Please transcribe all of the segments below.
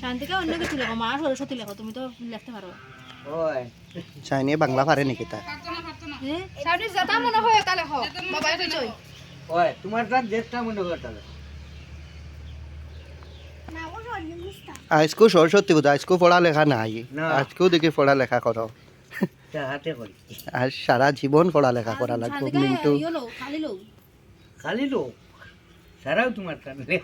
শান্তিকে অন্য কিছু লেখো মা সরস্বতী লেখো তুমি তো লিখতে পারো। ওই। বাংলা পারে নাকি তা? হ্যাঁ সামনে যেটা মনে হয় এটা লেখো বাবাই কইছই ওই তোমার তার দেশটা মনে করতে হবে আজকেও সরস্বতী পুজো আজকেও পড়ালেখা নাই। আজকেও দেখি পড়ালেখা করো। তা হাতে করি। আর সারা জীবন পড়ালেখা করা লাগবে মিন্টু। ইয়ে খালি লো। খালি লোক ಸರಾವತಿ ಮಾಡ್ತಾರೆ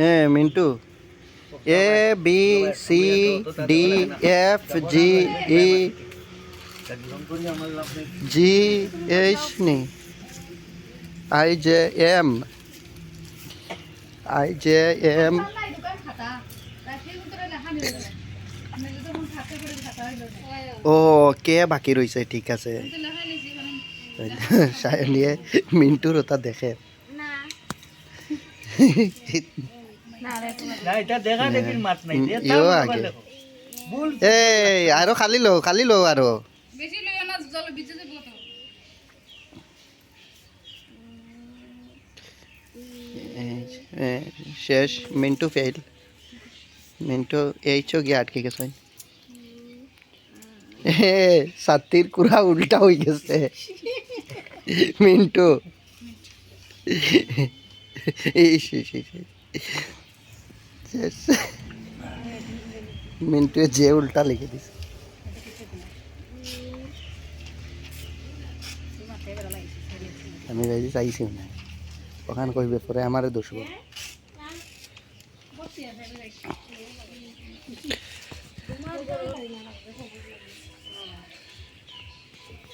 ಏ mint A B C D F G E G H ನಿ I J M I J M ও কে বাকি রয়েছে ঠিক আছে। সায়নিয়ে মিন্টুর ওটা দেখে। এই আরও খালি লো খালি লো আরও বেশি লইও না জল বিজে দেব তো। এই, এ, শেষ মিন্টু ফেল মিন্টু এইচও গিয়ে আটকে গেছে সাতির কুড়া উল্টা হয়ে গেছে। মিন্টু। মিন্টু যে উল্টা লিখে দিছে। আমি চাইছি না। ওখান কইবে পরে আমারে দোষব আছে